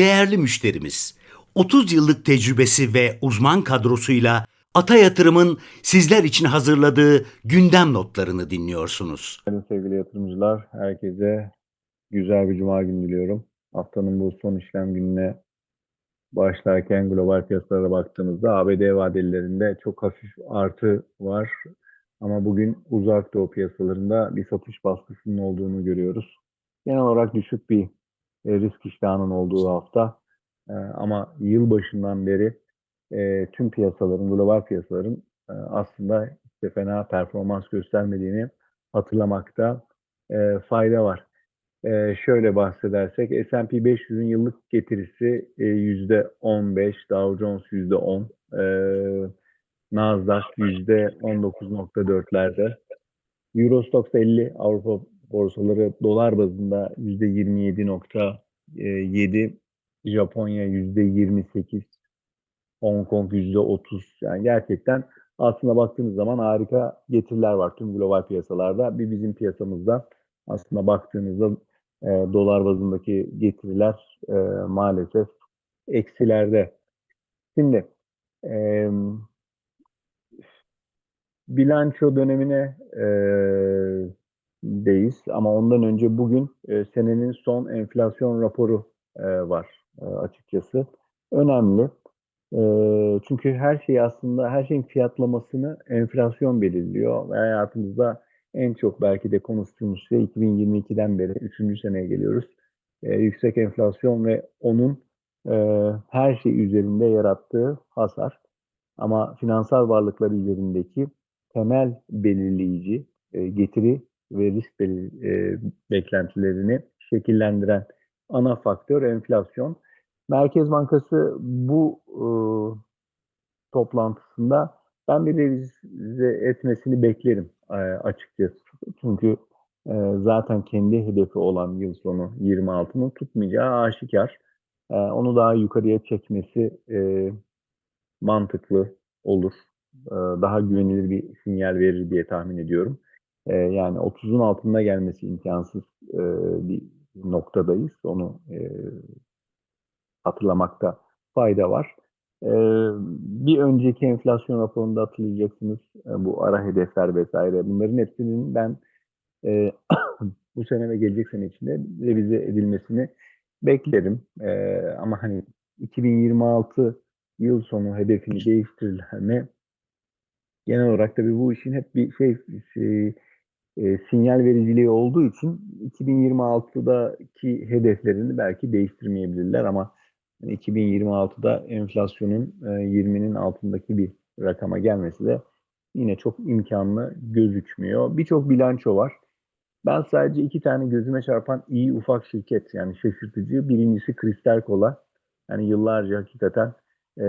değerli müşterimiz. 30 yıllık tecrübesi ve uzman kadrosuyla Ata Yatırım'ın sizler için hazırladığı gündem notlarını dinliyorsunuz. Sevgili yatırımcılar. Herkese güzel bir cuma günü diliyorum. Haftanın bu son işlem gününe başlarken global piyasalara baktığımızda ABD vadelilerinde çok hafif artı var. Ama bugün uzak doğu piyasalarında bir satış baskısının olduğunu görüyoruz. Genel olarak düşük bir e, risk iştahının olduğu hafta. E, Ama yıl başından beri e, tüm piyasaların, global piyasaların e, aslında de fena performans göstermediğini hatırlamakta fayda var. Şöyle bahsedersek S&P 500'ün yıllık getirisi e, %15, Dow Jones %10, e, Nasdaq %19.4'lerde, Eurostoxx 50 Avrupa borsaları dolar bazında %27.7, Japonya %28, Hong Kong %30. Yani gerçekten aslında baktığınız zaman harika getiriler var tüm global piyasalarda. Bir bizim piyasamızda aslında baktığınızda e, dolar bazındaki getiriler e, maalesef eksilerde. Şimdi e, bilanço dönemine e, deyiz ama ondan önce bugün e, senenin son enflasyon raporu e, var e, açıkçası. Önemli. E, çünkü her şey aslında her şeyin fiyatlamasını enflasyon belirliyor ve hayatımızda en çok belki de konuştuğumuz şey 2022'den beri 3. seneye geliyoruz. E, yüksek enflasyon ve onun e, her şey üzerinde yarattığı hasar. Ama finansal varlıklar üzerindeki temel belirleyici e, getiri ve risk belir- e, beklentilerini şekillendiren ana faktör enflasyon. Merkez Bankası bu e, toplantısında ben bir revize etmesini beklerim e, açıkçası. Çünkü e, zaten kendi hedefi olan yıl sonu 26'nın tutmayacağı aşikar. E, onu daha yukarıya çekmesi e, mantıklı olur. E, daha güvenilir bir sinyal verir diye tahmin ediyorum. E, yani 30'un altında gelmesi imkansız e, bir noktadayız. Onu e, hatırlamakta fayda var. E, bir önceki enflasyon raporunda hatırlayacaksınız e, bu ara hedefler vesaire. Bunların hepsinin ben e, bu sene ve gelecek sene içinde revize edilmesini beklerim. E, ama hani 2026 yıl sonu hedefini değiştirirler mi? Genel olarak tabii bu işin hep bir şey, şey e, sinyal vericiliği olduğu için 2026'daki hedeflerini belki değiştirmeyebilirler ama 2026'da enflasyonun e, 20'nin altındaki bir rakama gelmesi de yine çok imkanlı gözükmüyor. Birçok bilanço var. Ben sadece iki tane gözüme çarpan iyi ufak şirket yani şaşırtıcı. Birincisi Kristal Kola. Yani yıllarca hakikaten e,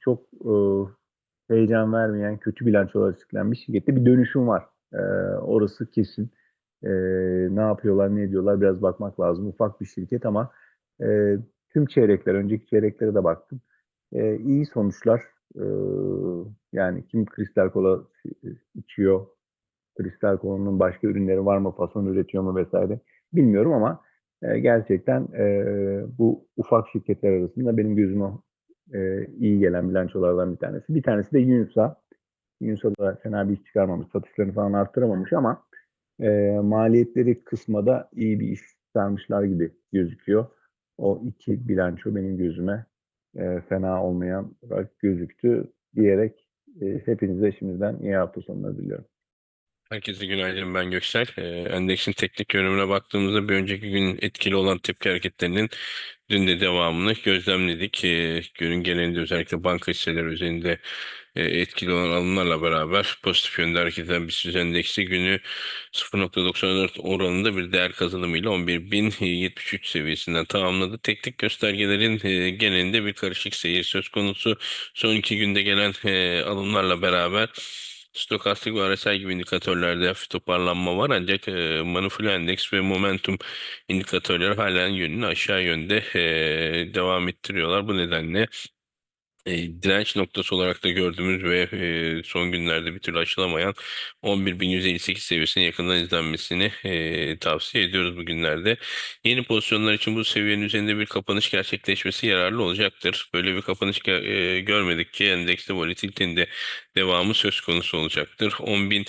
çok e, heyecan vermeyen kötü bilançolar açıklanmış şirkette bir dönüşüm var. E, orası kesin. E, ne yapıyorlar, ne ediyorlar biraz bakmak lazım. Ufak bir şirket ama e, tüm çeyrekler, önceki çeyreklere de baktım. E, iyi sonuçlar. E, yani kim kristal kola içiyor, kristal kolanın başka ürünleri var mı, fason üretiyor mu vesaire bilmiyorum ama e, gerçekten e, bu ufak şirketler arasında benim gözüme e, iyi gelen bilançolardan bir tanesi. Bir tanesi de Yunsa. Yunsa da fena bir iş çıkarmamış, satışlarını falan arttıramamış ama e, maliyetleri kısmada iyi bir iş çıkarmışlar gibi gözüküyor. O iki bilanço benim gözüme e, fena olmayan gözüktü diyerek e, hepinize şimdiden iyi hafta sonları diliyorum. Herkese günaydın ben Göksel. Ee, endeksin teknik yönümüne baktığımızda bir önceki gün etkili olan tepki hareketlerinin dün de devamını gözlemledik. Ee, günün genelinde özellikle banka hisseleri üzerinde e, etkili olan alımlarla beraber pozitif yönde hareket eden BIST endeksi günü 0.94 oranında bir değer kazanımıyla 11.073 seviyesinden tamamladı. Teknik göstergelerin e, genelinde bir karışık seyir söz konusu. Son iki günde gelen e, alımlarla beraber Stokastik ve RSI gibi indikatörlerde hafif toparlanma var ancak e, Manufacturing Endeks ve Momentum indikatörleri halen yönünü aşağı yönde e, devam ettiriyorlar. Bu nedenle e, direnç noktası olarak da gördüğümüz ve e, son günlerde bir türlü aşılamayan 11.158 seviyesinin yakından izlenmesini e, tavsiye ediyoruz bugünlerde. Yeni pozisyonlar için bu seviyenin üzerinde bir kapanış gerçekleşmesi yararlı olacaktır. Böyle bir kapanış e, görmedikçe endekste volatilitenin de devamı söz konusu olacaktır. 10.000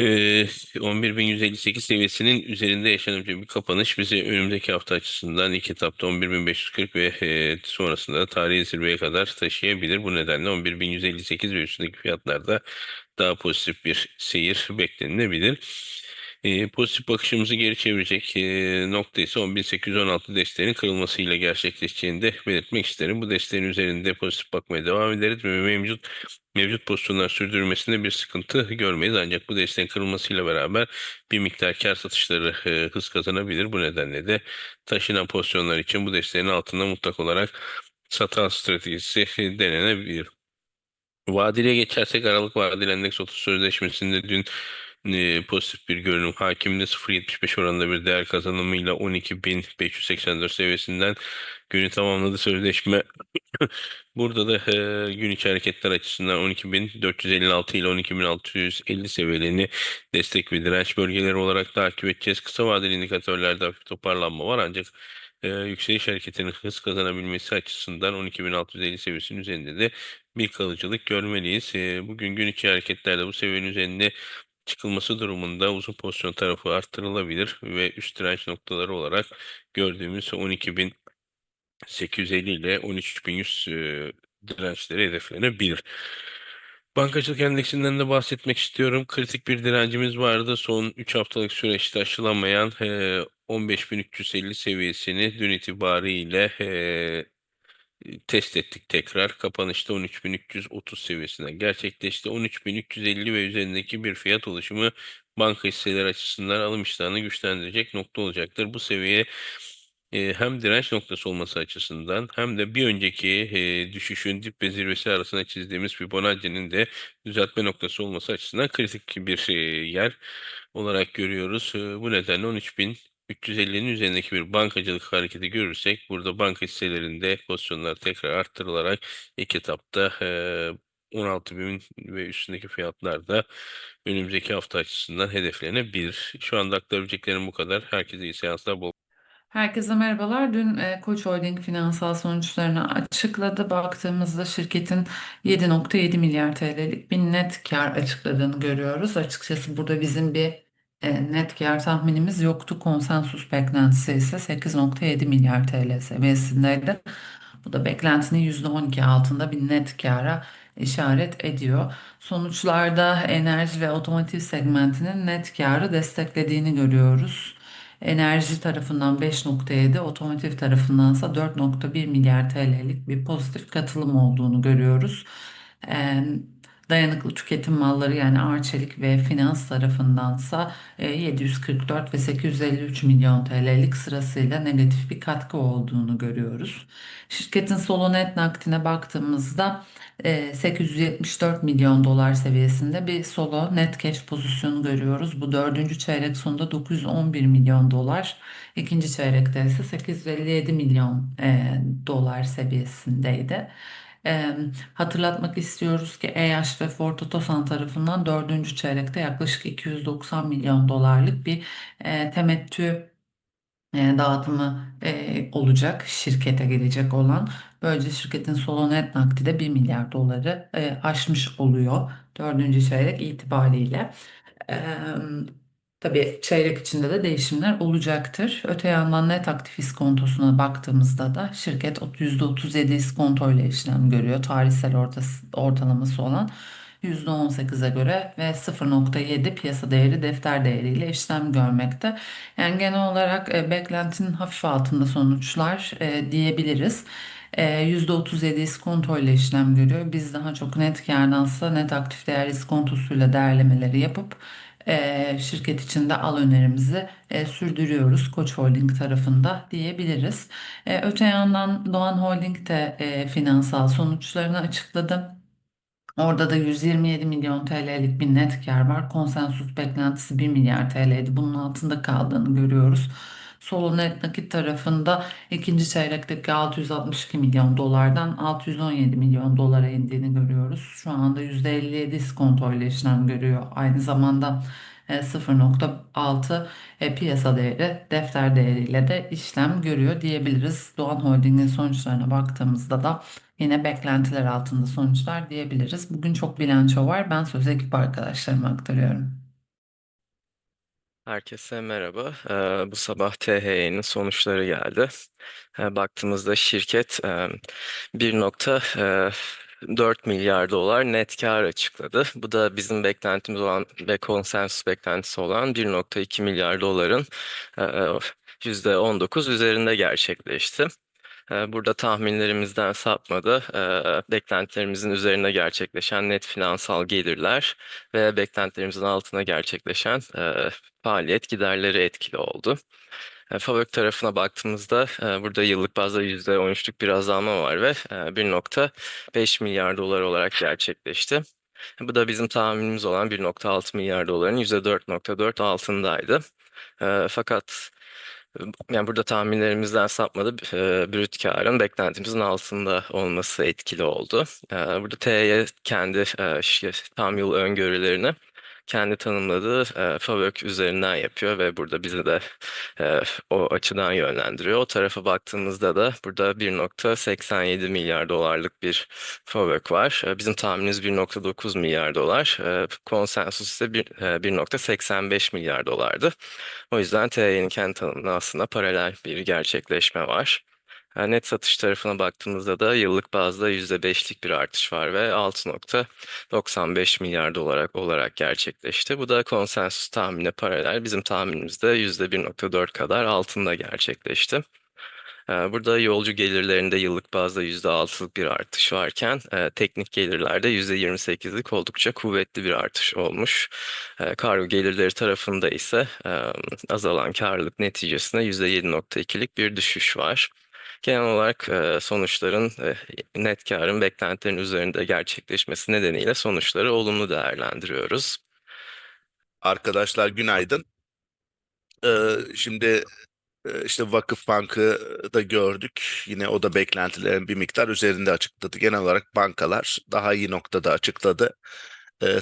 ee, 11.158 seviyesinin üzerinde yaşanabilecek bir kapanış bizi önümüzdeki hafta açısından ilk etapta 11.540 ve e, sonrasında da tarihi zirveye kadar taşıyabilir. Bu nedenle 11.158 ve üstündeki fiyatlarda daha pozitif bir seyir beklenilebilir. E, pozitif bakışımızı geri çevirecek e, nokta ise 10.816 desteğinin kırılmasıyla gerçekleşeceğini de belirtmek isterim. Bu desteğin üzerinde pozitif bakmaya devam ederiz ve mevcut mevcut pozisyonlar sürdürmesinde bir sıkıntı görmeyiz. Ancak bu desteğin kırılmasıyla beraber bir miktar kar satışları e, hız kazanabilir. Bu nedenle de taşınan pozisyonlar için bu desteğin altında mutlak olarak satan stratejisi denenebilir. Vadeliye geçersek Aralık vadeli endeks 30 sözleşmesinde dün e, pozitif bir görünüm hakimdi. 0.75 oranında bir değer kazanımıyla 12.584 seviyesinden günü tamamladı sözleşme. Burada da e, gün içi hareketler açısından 12.456 ile 12.650 seviyelerini destek ve direnç bölgeleri olarak takip edeceğiz. Kısa vadeli indikatörlerde hafif toparlanma var ancak e, yükseliş hareketinin hız kazanabilmesi açısından 12.650 seviyesinin üzerinde de bir kalıcılık görmeliyiz. E, bugün gün içi hareketlerde bu seviyenin üzerinde çıkılması durumunda uzun pozisyon tarafı arttırılabilir ve üst direnç noktaları olarak gördüğümüz 12.850 ile 13.100 e, dirençleri hedeflenebilir. Bankacılık endeksinden de bahsetmek istiyorum. Kritik bir direncimiz vardı. Son 3 haftalık süreçte aşılamayan e, 15.350 seviyesini dün itibariyle test ettik tekrar. Kapanışta 13.330 seviyesinden gerçekleşti. 13.350 ve üzerindeki bir fiyat oluşumu banka hisseleri açısından alım iştahını güçlendirecek nokta olacaktır. Bu seviye e, hem direnç noktası olması açısından hem de bir önceki e, düşüşün dip ve zirvesi arasında çizdiğimiz Fibonacci'nin de düzeltme noktası olması açısından kritik bir e, yer olarak görüyoruz. Bu nedenle 13.000 350'nin üzerindeki bir bankacılık hareketi görürsek burada banka hisselerinde pozisyonlar tekrar arttırılarak ilk etapta e, 16 bin ve üstündeki fiyatlar da önümüzdeki hafta açısından hedeflenebilir. Şu anda aktarabileceklerim bu kadar. Herkese iyi seanslar. Bol Herkese merhabalar. Dün e, Koç Holding finansal sonuçlarını açıkladı. Baktığımızda şirketin 7.7 milyar TL'lik bir net kar açıkladığını görüyoruz. Açıkçası burada bizim bir e, net kar tahminimiz yoktu. Konsensus beklentisi ise 8.7 milyar TL seviyesindeydi. Bu da beklentinin %12 altında bir net kara işaret ediyor. Sonuçlarda enerji ve otomotiv segmentinin net karı desteklediğini görüyoruz. Enerji tarafından 5.7, otomotiv tarafındansa 4.1 milyar TL'lik bir pozitif katılım olduğunu görüyoruz. Ee, dayanıklı tüketim malları yani Arçelik ve finans tarafındansa e, 744 ve 853 milyon TL'lik sırasıyla negatif bir katkı olduğunu görüyoruz. Şirketin solo net nakdine baktığımızda e, 874 milyon dolar seviyesinde bir solo net cash pozisyonu görüyoruz. Bu dördüncü çeyrek sonunda 911 milyon dolar. İkinci çeyrekte ise 857 milyon e, dolar seviyesindeydi. Hatırlatmak istiyoruz ki EYAŞ ve Ford Otosan tarafından dördüncü çeyrekte yaklaşık 290 milyon dolarlık bir temettü dağıtımı olacak şirkete gelecek olan. Böylece şirketin solo net nakdi de 1 milyar doları aşmış oluyor dördüncü çeyrek itibariyle. Tabii çeyrek içinde de değişimler olacaktır. Öte yandan net aktif iskontosuna baktığımızda da şirket %37 iskonto ile işlem görüyor. Tarihsel ortası, ortalaması olan %18'e göre ve 0.7 piyasa değeri defter değeriyle işlem görmekte. Yani genel olarak e, beklentinin hafif altında sonuçlar e, diyebiliriz. E, %37 iskonto ile işlem görüyor. Biz daha çok net kardansa net aktif değer iskontosuyla değerlemeleri yapıp e, şirket içinde al önerimizi e, sürdürüyoruz Koç Holding tarafında diyebiliriz. E, öte yandan Doğan Holding de e, finansal sonuçlarını açıkladı. Orada da 127 milyon TL'lik bir net kar var. Konsensus beklentisi 1 milyar TL'ydi. Bunun altında kaldığını görüyoruz. Solo nakit tarafında ikinci çeyrekteki 662 milyon dolardan 617 milyon dolara indiğini görüyoruz. Şu anda %57 iskontoyla işlem görüyor. Aynı zamanda e, 0.6 e, piyasa değeri defter değeriyle de işlem görüyor diyebiliriz. Doğan Holding'in sonuçlarına baktığımızda da yine beklentiler altında sonuçlar diyebiliriz. Bugün çok bilanço var. Ben söz ekip arkadaşlarıma aktarıyorum. Herkese merhaba. Ee, bu sabah THY'nin sonuçları geldi. Ee, baktığımızda şirket e, 1.4 milyar dolar net kar açıkladı. Bu da bizim beklentimiz olan ve konsensus beklentisi olan 1.2 milyar doların e, %19 üzerinde gerçekleşti. Ee, Burada tahminlerimizden sapmadı. Ee, Beklentilerimizin üzerine gerçekleşen net finansal gelirler ve beklentilerimizin altına gerçekleşen e, faaliyet giderleri etkili oldu. E, Favök tarafına baktığımızda e, burada yıllık bazda %13'lük bir azalma var ve e, 1.5 milyar dolar olarak gerçekleşti. Bu da bizim tahminimiz olan 1.6 milyar doların %4.4 altındaydı. Fakat yani burada tahminlerimizden sapmadı. E, brüt karın beklentimizin altında olması etkili oldu. E, burada TY kendi e, tam yıl öngörülerini kendi tanımladığı e, FAVÖK üzerinden yapıyor ve burada bizi de e, o açıdan yönlendiriyor. O tarafa baktığımızda da burada 1.87 milyar dolarlık bir FAVÖK var. E, bizim tahminimiz 1.9 milyar dolar. E, konsensus ise bir- e, 1.85 milyar dolardı. O yüzden TY'nin kendi tanımına aslında paralel bir gerçekleşme var. Yani net satış tarafına baktığımızda da yıllık bazda %5'lik bir artış var ve 6.95 milyar dolar olarak gerçekleşti. Bu da konsensus tahminine paralel. Bizim tahminimizde %1.4 kadar altında gerçekleşti. Burada yolcu gelirlerinde yıllık bazda %6'lık bir artış varken teknik gelirlerde %28'lik oldukça kuvvetli bir artış olmuş. Kargo gelirleri tarafında ise azalan karlılık neticesinde %7.2'lik bir düşüş var. Genel olarak sonuçların net karın beklentilerin üzerinde gerçekleşmesi nedeniyle sonuçları olumlu değerlendiriyoruz. Arkadaşlar günaydın. Şimdi işte Vakıfbank'ı da gördük. Yine o da beklentilerin bir miktar üzerinde açıkladı. Genel olarak bankalar daha iyi noktada açıkladı.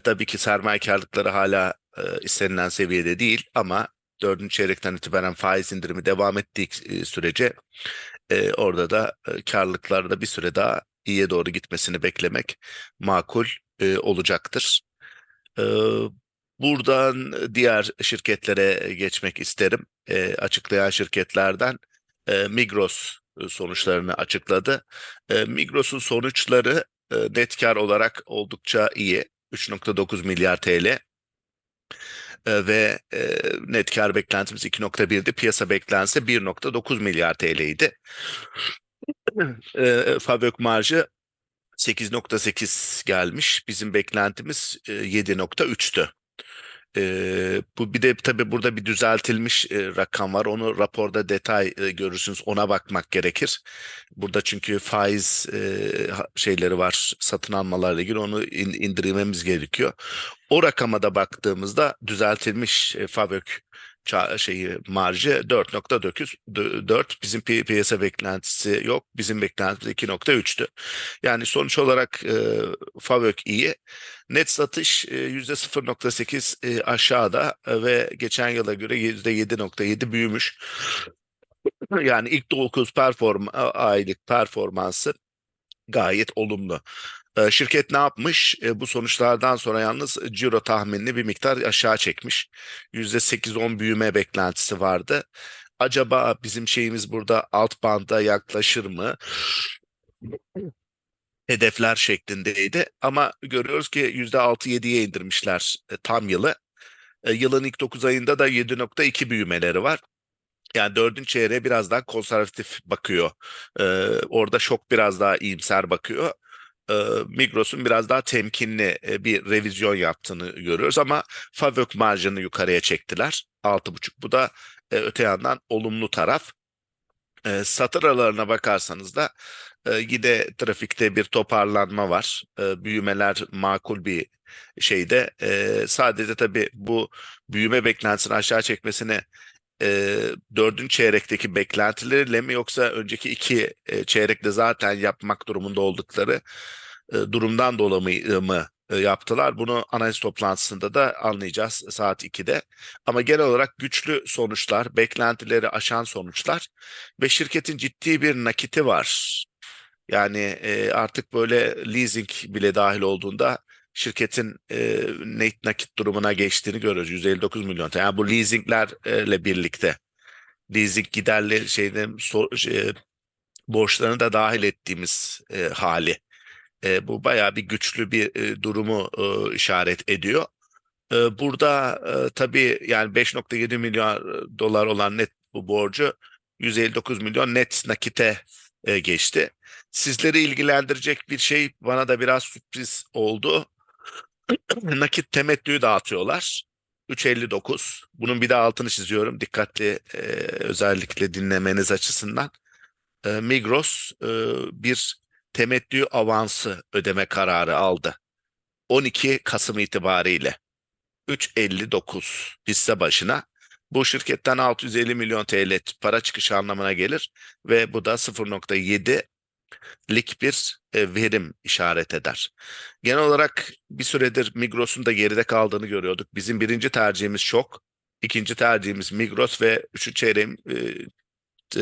Tabii ki sermayekarlıkları hala e, istenilen seviyede değil ama dördüncü çeyrekten itibaren faiz indirimi devam ettiği sürece e, orada da e, karlılıklarda bir süre daha iyiye doğru gitmesini beklemek makul e, olacaktır. Ee, Buradan diğer şirketlere geçmek isterim. Ee, açıklayan şirketlerden e, Migros e, sonuçlarını açıkladı. E, Migros'un sonuçları e, net kar olarak oldukça iyi. 3.9 milyar TL. E, ve e, net kar beklentimiz 2.1'di. Piyasa beklentisi 1.9 milyar TL'ydi. E, Fabrik marjı 8.8 gelmiş. Bizim beklentimiz e, 7.3'tü. Ee, bu bir de tabii burada bir düzeltilmiş e, rakam var. Onu raporda detay e, görürsünüz. Ona bakmak gerekir. Burada çünkü faiz e, şeyleri var. Satın almalarla ilgili onu in- indirmemiz gerekiyor. O rakama da baktığımızda düzeltilmiş e, Fabök ça- şeyi marjı 4.9 dö- 4 bizim pi- piyasa beklentisi yok. Bizim beklentimiz 2.3'tü. Yani sonuç olarak e, Favök iyi. Net satış e, %0.8 e, aşağıda e, ve geçen yıla göre %7.7 büyümüş. Yani ilk 9 perform aylık performansı gayet olumlu. E, Şirket ne yapmış? E, Bu sonuçlardan sonra yalnız ciro tahminini bir miktar aşağı çekmiş. %8-10 büyüme beklentisi vardı. Acaba bizim şeyimiz burada alt banda yaklaşır mı? hedefler şeklindeydi. Ama görüyoruz ki %6-7'ye indirmişler e, tam yılı. E, yılın ilk 9 ayında da 7.2 büyümeleri var. Yani dördüncü çeyreğe biraz daha konservatif bakıyor. E, orada şok biraz daha iyimser bakıyor. E, Migros'un biraz daha temkinli e, bir revizyon yaptığını görüyoruz ama Favök marjını yukarıya çektiler. 6.5 bu da e, öte yandan olumlu taraf. Satır aralarına bakarsanız da yine trafikte bir toparlanma var. Büyümeler makul bir şeyde. Sadece tabii bu büyüme beklentisini aşağı çekmesini e, dördüncü çeyrekteki beklentileriyle mi yoksa önceki iki e, çeyrekte zaten yapmak durumunda oldukları e, durumdan dolayı mı e, yaptılar? Bunu analiz toplantısında da anlayacağız saat 2'de. Ama genel olarak güçlü sonuçlar, beklentileri aşan sonuçlar ve şirketin ciddi bir nakiti var. Yani e, artık böyle leasing bile dahil olduğunda şirketin e, net nakit durumuna geçtiğini görüyoruz. 159 milyon. Yani bu leasinglerle birlikte leasing giderleri şeyden so, şey, borçlarını da dahil ettiğimiz e, hali. E, bu bayağı bir güçlü bir e, durumu e, işaret ediyor. E, burada e, tabii yani 5.7 milyar dolar olan net bu borcu 159 milyon net nakite e, geçti. Sizleri ilgilendirecek bir şey bana da biraz sürpriz oldu. Nakit temettüyü dağıtıyorlar. 3.59. Bunun bir de altını çiziyorum. Dikkatli e, özellikle dinlemeniz açısından. E, Migros e, bir temettü avansı ödeme kararı aldı. 12 Kasım itibariyle 3.59 hisse başına. Bu şirketten 650 milyon TL para çıkışı anlamına gelir ve bu da 0.7 lik bir e, verim işaret eder. Genel olarak bir süredir Migros'un da geride kaldığını görüyorduk. Bizim birinci tercihimiz şok, ikinci tercihimiz Migros ve üçüncü çeyreğim e,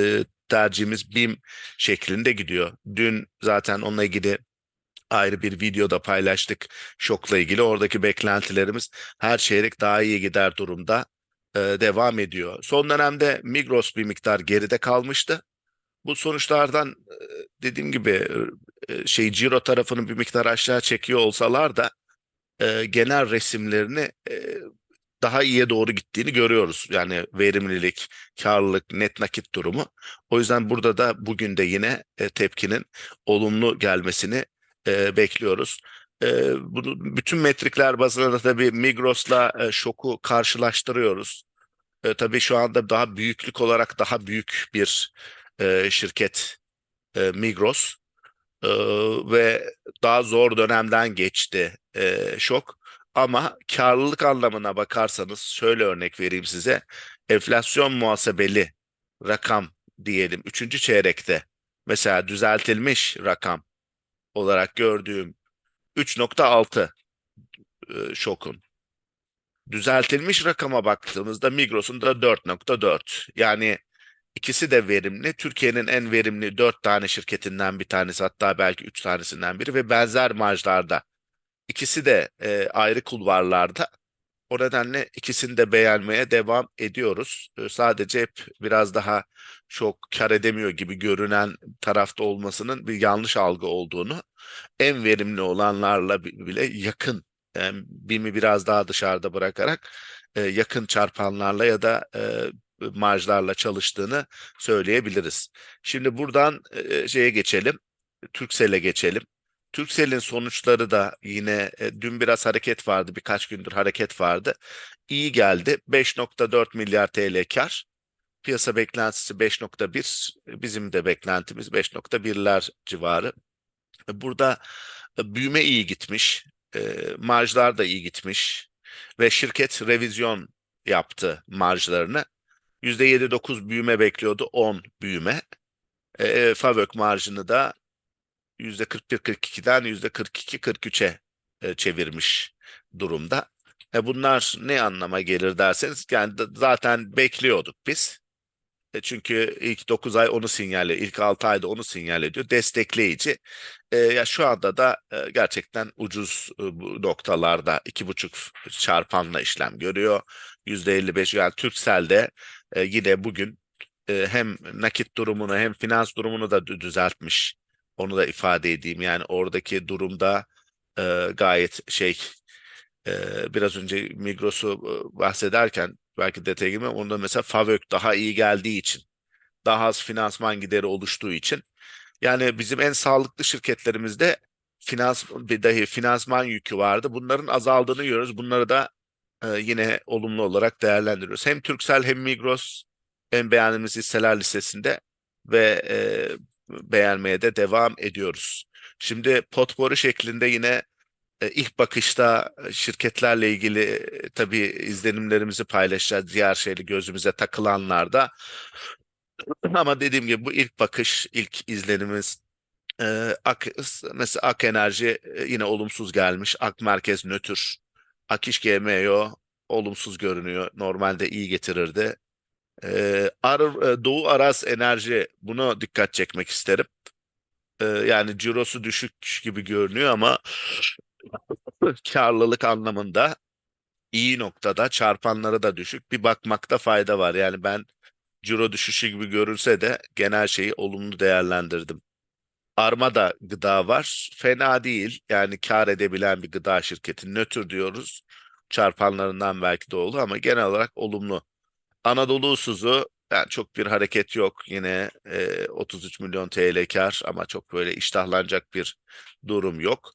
e, tercihimiz BİM şeklinde gidiyor. Dün zaten onunla ilgili ayrı bir videoda paylaştık şokla ilgili. Oradaki beklentilerimiz her çeyrek daha iyi gider durumda devam ediyor. Son dönemde Migros bir miktar geride kalmıştı. Bu sonuçlardan dediğim gibi şey Ciro tarafını bir miktar aşağı çekiyor olsalar da genel resimlerini daha iyiye doğru gittiğini görüyoruz. Yani verimlilik, karlılık, net nakit durumu. O yüzden burada da bugün de yine tepkinin olumlu gelmesini bekliyoruz. Bunu bütün metrikler bazında da tabii Migros'la şoku karşılaştırıyoruz. Tabii şu anda daha büyüklük olarak daha büyük bir e, şirket e, Migros e, ve daha zor dönemden geçti e, şok. Ama karlılık anlamına bakarsanız şöyle örnek vereyim size. Enflasyon muhasebeli rakam diyelim 3. çeyrekte mesela düzeltilmiş rakam olarak gördüğüm 3.6 e, şokun. Düzeltilmiş rakama baktığımızda Migros'un da 4.4. Yani ikisi de verimli. Türkiye'nin en verimli 4 tane şirketinden bir tanesi hatta belki 3 tanesinden biri ve benzer marjlarda. İkisi de e, ayrı kulvarlarda. O nedenle ikisini de beğenmeye devam ediyoruz. E, sadece hep biraz daha çok kar edemiyor gibi görünen tarafta olmasının bir yanlış algı olduğunu, en verimli olanlarla bile yakın, yani BİM'i biraz daha dışarıda bırakarak e, yakın çarpanlarla ya da e, marjlarla çalıştığını söyleyebiliriz. Şimdi buradan e, şeye geçelim, Turkcell'e geçelim. Turkcell'in sonuçları da yine dün biraz hareket vardı, birkaç gündür hareket vardı. İyi geldi. 5.4 milyar TL kar. Piyasa beklentisi 5.1, bizim de beklentimiz 5.1'ler civarı. Burada e, büyüme iyi gitmiş, e, marjlar da iyi gitmiş ve şirket revizyon yaptı marjlarını. %7-9 büyüme bekliyordu, 10 büyüme. E, Favök marjını da %41-42'den %42-43'e e, çevirmiş durumda. E bunlar ne anlama gelir derseniz yani zaten bekliyorduk biz. E çünkü ilk 9 ay onu sinyal ilk 6 ayda onu sinyal ediyor. Destekleyici. E, ya şu anda da e, gerçekten ucuz e, noktalarda 2,5 çarpanla işlem görüyor. %55 yani Turkcell'de e, yine bugün e, hem nakit durumunu hem finans durumunu da düzeltmiş. Onu da ifade edeyim. Yani oradaki durumda e, gayet şey e, biraz önce Migros'u e, bahsederken belki detaya girmem. Onda mesela Favök daha iyi geldiği için daha az finansman gideri oluştuğu için yani bizim en sağlıklı şirketlerimizde finans dahi finansman yükü vardı. Bunların azaldığını görüyoruz. Bunları da e, yine olumlu olarak değerlendiriyoruz. Hem Turkcell hem Migros en beğendiğimiz hisseler listesinde ve e, beğenmeye de devam ediyoruz. Şimdi potpourri şeklinde yine ilk bakışta şirketlerle ilgili e, tabii izlenimlerimizi paylaşacağız. Diğer şeyli gözümüze takılanlar da. Ama dediğim gibi bu ilk bakış, ilk izlenimiz e, Ak, mesela Ak Enerji e, yine olumsuz gelmiş. Ak Merkez nötr. Ak İş GMO olumsuz görünüyor. Normalde iyi getirirdi. E, Ar- e, Doğu Aras Enerji buna dikkat çekmek isterim. E, yani cirosu düşük gibi görünüyor ama karlılık anlamında iyi noktada çarpanları da düşük. Bir bakmakta fayda var. Yani ben ciro düşüşü gibi görülse de genel şeyi olumlu değerlendirdim. Armada gıda var. Fena değil. Yani kar edebilen bir gıda şirketi. Nötr diyoruz. Çarpanlarından belki de oldu ama genel olarak olumlu. Anadolu Usuzu yani çok bir hareket yok. Yine e, 33 milyon TL kar ama çok böyle iştahlanacak bir durum yok.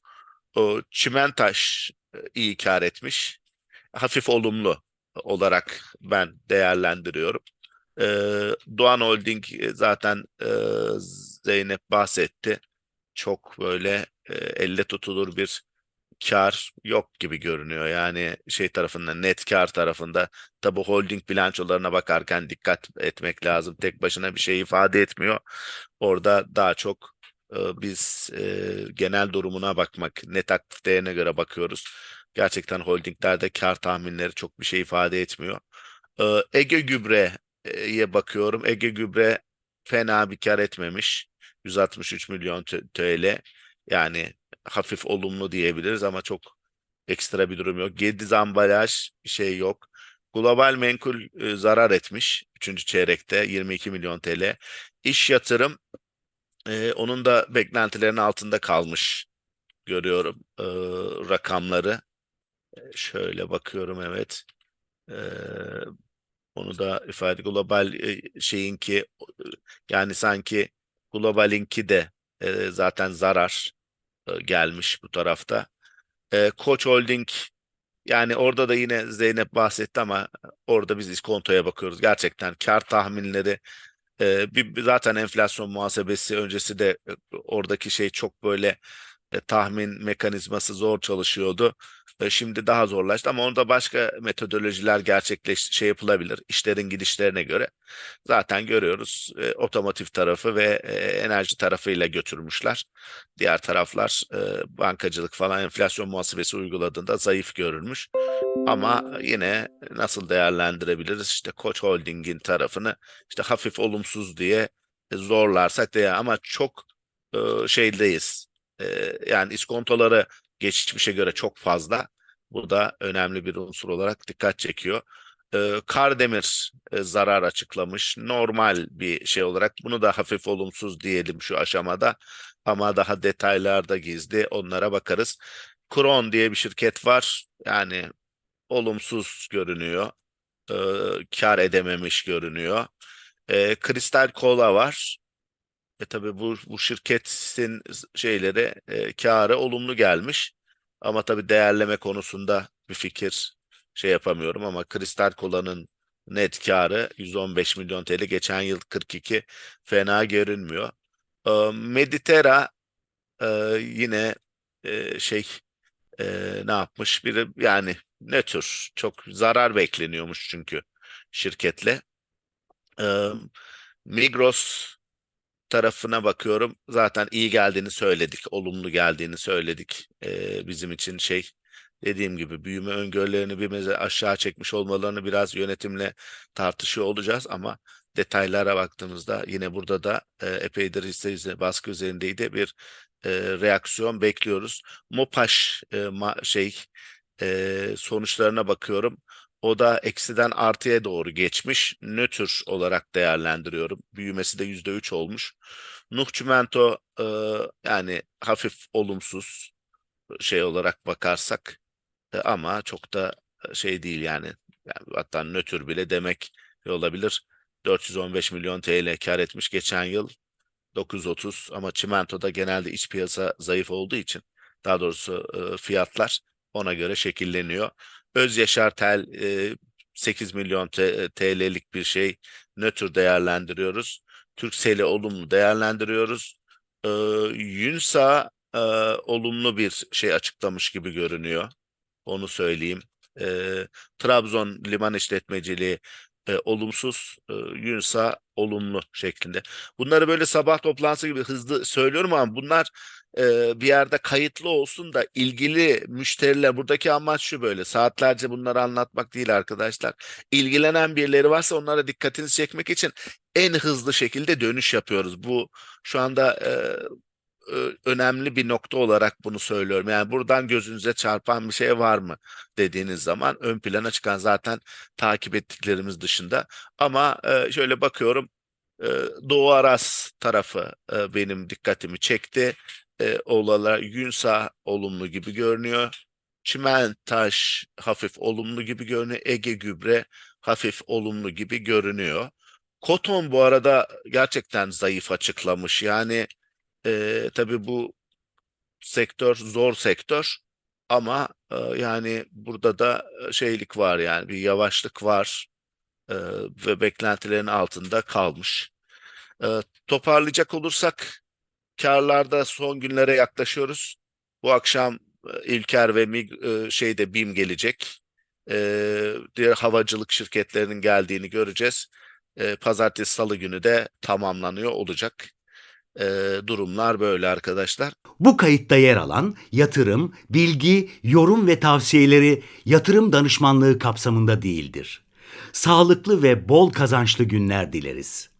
O Çimentaş e, iyi kar etmiş. Hafif olumlu olarak ben değerlendiriyorum. E, Doğan Holding e, zaten e, Zeynep bahsetti. Çok böyle e, elle tutulur bir kar yok gibi görünüyor. Yani şey tarafında net kar tarafında tabi holding bilançolarına bakarken dikkat etmek lazım. Tek başına bir şey ifade etmiyor. Orada daha çok biz e, genel durumuna bakmak, net aktif değerine göre bakıyoruz. Gerçekten holdinglerde kar tahminleri çok bir şey ifade etmiyor. E, Ege Gübre'ye bakıyorum. Ege Gübre fena bir kar etmemiş. 163 milyon TL. Yani hafif olumlu diyebiliriz ama çok ekstra bir durum yok. Gediz ambalaj bir şey yok. Global menkul e, zarar etmiş 3. çeyrekte 22 milyon TL. İş yatırım e, onun da beklentilerin altında kalmış görüyorum e, rakamları. E, şöyle bakıyorum evet. E, onu da ifade global e, şeyinki e, yani sanki globalinki de e, zaten zarar e, gelmiş bu tarafta. E, Koç Holding yani orada da yine Zeynep bahsetti ama orada biz iskontoya bakıyoruz. Gerçekten kar tahminleri e, bir, zaten enflasyon muhasebesi öncesi de e, oradaki şey çok böyle e, tahmin mekanizması zor çalışıyordu. E, şimdi daha zorlaştı ama onda başka metodolojiler gerçekleş şey yapılabilir işlerin gidişlerine göre. Zaten görüyoruz e, otomotiv tarafı ve e, enerji tarafıyla götürmüşler. Diğer taraflar e, bankacılık falan enflasyon muhasebesi uyguladığında zayıf görülmüş. Ama yine nasıl değerlendirebiliriz? İşte Koç Holding'in tarafını işte hafif olumsuz diye zorlarsak diye ama çok e, şeydeyiz. E, yani iskontoları geçmişe göre çok fazla. Bu da önemli bir unsur olarak dikkat çekiyor. E, Kardemir e, zarar açıklamış. Normal bir şey olarak bunu da hafif olumsuz diyelim şu aşamada. Ama daha detaylarda gizli onlara bakarız. Kron diye bir şirket var. Yani olumsuz görünüyor. E, kar edememiş görünüyor. E, Kristal Kola var. E tabii bu, bu şirketin şeyleri e, karı olumlu gelmiş. Ama tabii değerleme konusunda bir fikir şey yapamıyorum ama Kristal Kola'nın net karı 115 milyon TL geçen yıl 42 fena görünmüyor. E, Meditera e, yine e, şey e, ne yapmış biri yani ne tür çok zarar bekleniyormuş çünkü şirketle. E, Migros tarafına bakıyorum. Zaten iyi geldiğini söyledik, olumlu geldiğini söyledik. Ee, bizim için şey dediğim gibi büyüme öngörülerini bir aşağı çekmiş olmalarını biraz yönetimle tartışıyor olacağız ama detaylara baktığımızda yine burada da e, epeydir hisse üzerine, baskı üzerindeydi bir e, reaksiyon bekliyoruz. Mopaş e, ma, şey e, sonuçlarına bakıyorum. O da eksiden artıya doğru geçmiş. Nötr olarak değerlendiriyorum. Büyümesi de %3 olmuş. Nuh Çimento e, yani hafif olumsuz şey olarak bakarsak e, ama çok da şey değil yani. yani hatta nötr bile demek olabilir. 415 milyon TL kar etmiş geçen yıl 930 ama Çimento'da genelde iç piyasa zayıf olduğu için daha doğrusu e, fiyatlar ona göre şekilleniyor. Öz Yaşar Tel e, 8 milyon TL'lik bir şey nötr değerlendiriyoruz. Türksel'i olumlu değerlendiriyoruz. E, Yunsa e, olumlu bir şey açıklamış gibi görünüyor. Onu söyleyeyim. E, Trabzon Liman İşletmeciliği e, olumsuz, e, Yunsa olumlu şeklinde. Bunları böyle sabah toplantısı gibi hızlı söylüyorum ama bunlar e, bir yerde kayıtlı olsun da ilgili müşteriler buradaki amaç şu böyle saatlerce bunları anlatmak değil arkadaşlar. İlgilenen birileri varsa onlara dikkatinizi çekmek için en hızlı şekilde dönüş yapıyoruz. Bu şu anda e, önemli bir nokta olarak bunu söylüyorum. Yani buradan gözünüze çarpan bir şey var mı dediğiniz zaman ön plana çıkan zaten takip ettiklerimiz dışında. Ama şöyle bakıyorum Doğu Aras tarafı benim dikkatimi çekti. E, Oğlalar Yunsa olumlu gibi görünüyor. Çimentaş hafif olumlu gibi görünüyor. Ege Gübre hafif olumlu gibi görünüyor. Koton bu arada gerçekten zayıf açıklamış. Yani e, tabii bu sektör zor sektör ama e, yani burada da e, şeylik var yani bir yavaşlık var e, ve beklentilerin altında kalmış. E, toparlayacak olursak karlarda son günlere yaklaşıyoruz. Bu akşam e, İlker ve Mig, e, şeyde BİM gelecek. E, diğer havacılık şirketlerinin geldiğini göreceğiz. Pazartesi Salı günü de tamamlanıyor olacak. Durumlar böyle arkadaşlar. Bu kayıtta yer alan yatırım, bilgi, yorum ve tavsiyeleri yatırım danışmanlığı kapsamında değildir. Sağlıklı ve bol kazançlı günler dileriz.